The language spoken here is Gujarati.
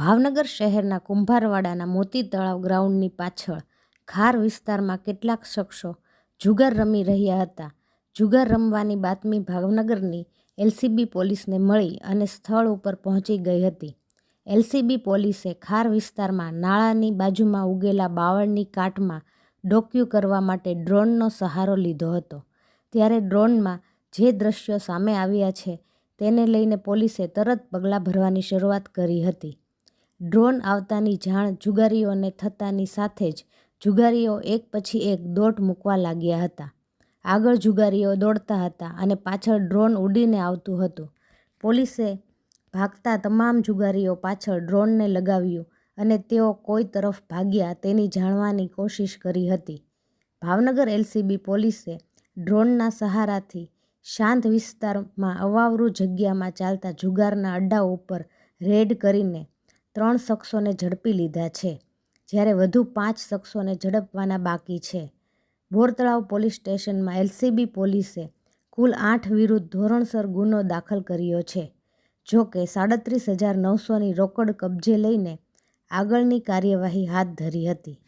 ભાવનગર શહેરના કુંભારવાડાના મોતી તળાવ ગ્રાઉન્ડની પાછળ ખાર વિસ્તારમાં કેટલાક શખ્સો જુગાર રમી રહ્યા હતા. જુગાર રમવાની બાતમી ભાવનગરની એલસીબી પોલીસને મળી અને સ્થળ ઉપર પહોંચી ગઈ હતી. એલસીબી પોલીસે ખાર વિસ્તારમાં નાળાની બાજુમાં ઉગેલા બાવળની કાટમાં ડોક્યુ કરવા માટે ડ્રોનનો સહારો લીધો હતો. ત્યારે ડ્રોનમાં જે દ્રશ્યો સામે આવ્યા છે તેને લઈને પોલીસે તરત પગલાં ભરવાની શરૂઆત કરી હતી. ડ્રોન આવતાની જાણ જુગારીઓને થતાની સાથે જ જુગારીઓ એક પછી એક દોટ મૂકવા લાગ્યા હતા. આગળ જુગારીઓ દોડતા હતા અને પાછળ ડ્રોન ઉડીને આવતું હતું. પોલીસે ભાગતા તમામ જુગારીઓ પાછળ ડ્રોનને લગાવ્યું અને તેઓ કોઈ તરફ ભાગ્યા તેની જાણવાની કોશિશ કરી હતી. ભાવનગર એલસીબી પોલીસે ડ્રોનના સહારાથી શાંત વિસ્તારમાં અવાવરું જગ્યામાં ચાલતા જુગારના અડ્ડાઓ ઉપર રેડ કરીને ત્રણ શખ્સોને ઝડપી લીધા છે, જ્યારે વધુ પાંચ શખ્સોને ઝડપવાના બાકી છે. બોરતળાવ પોલીસ સ્ટેશનમાં એલસીબી પોલીસે કુલ આઠ વિરુદ્ધ ધોરણસર ગુનો દાખલ કર્યો છે. જો કે સાડત્રીસ હજાર નવસોની રોકડ કબજે લઈને આગળની કાર્યવાહી હાથ ધરી હતી.